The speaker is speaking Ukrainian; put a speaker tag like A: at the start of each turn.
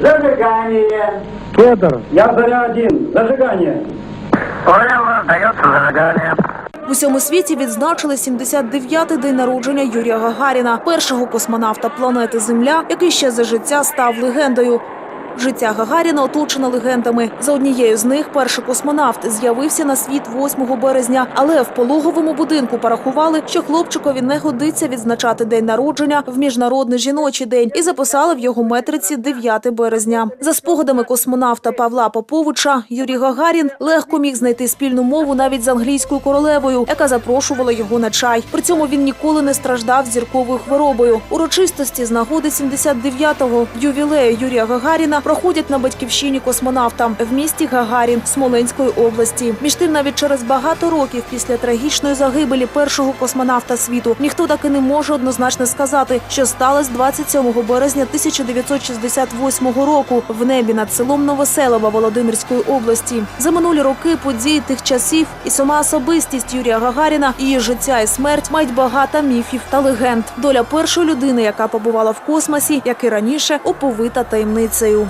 A: Зажигание.
B: Федор,
A: Я заря один. Зажигание.
C: Понял, дается зажигание.
D: В усьому світі відзначили 79-й день народження Юрія Гагаріна, першого космонавта планети Земля, який ще за життя став легендою. Життя Гагаріна оточено легендами. За однією з них перший космонавт з'явився на світ 8 березня, але в пологовому будинку порахували, що хлопчикові не годиться відзначати день народження в міжнародний жіночий день і записали в його метриці 9 березня. За спогадами космонавта Павла Поповича, Юрій Гагарін легко міг знайти спільну мову навіть з англійською королевою, яка запрошувала його на чай. При цьому він ніколи не страждав зірковою хворобою. Урочистості з нагоди 79-го ювілею Юрія Гагаріна проходять на батьківщині космонавта в місті Гагарін Смоленської області. Між тим, навіть через багато років після трагічної загибелі першого космонавта світу ніхто так і не може однозначно сказати, що сталося 27 березня 1968 року в небі над селом Новоселова Володимирської області. За минулі роки події тих часів і сама особистість Юрія Гагаріна, її життя і смерть мають багато міфів та легенд. Доля першої людини, яка побувала в космосі, як і раніше, оповита таємницею.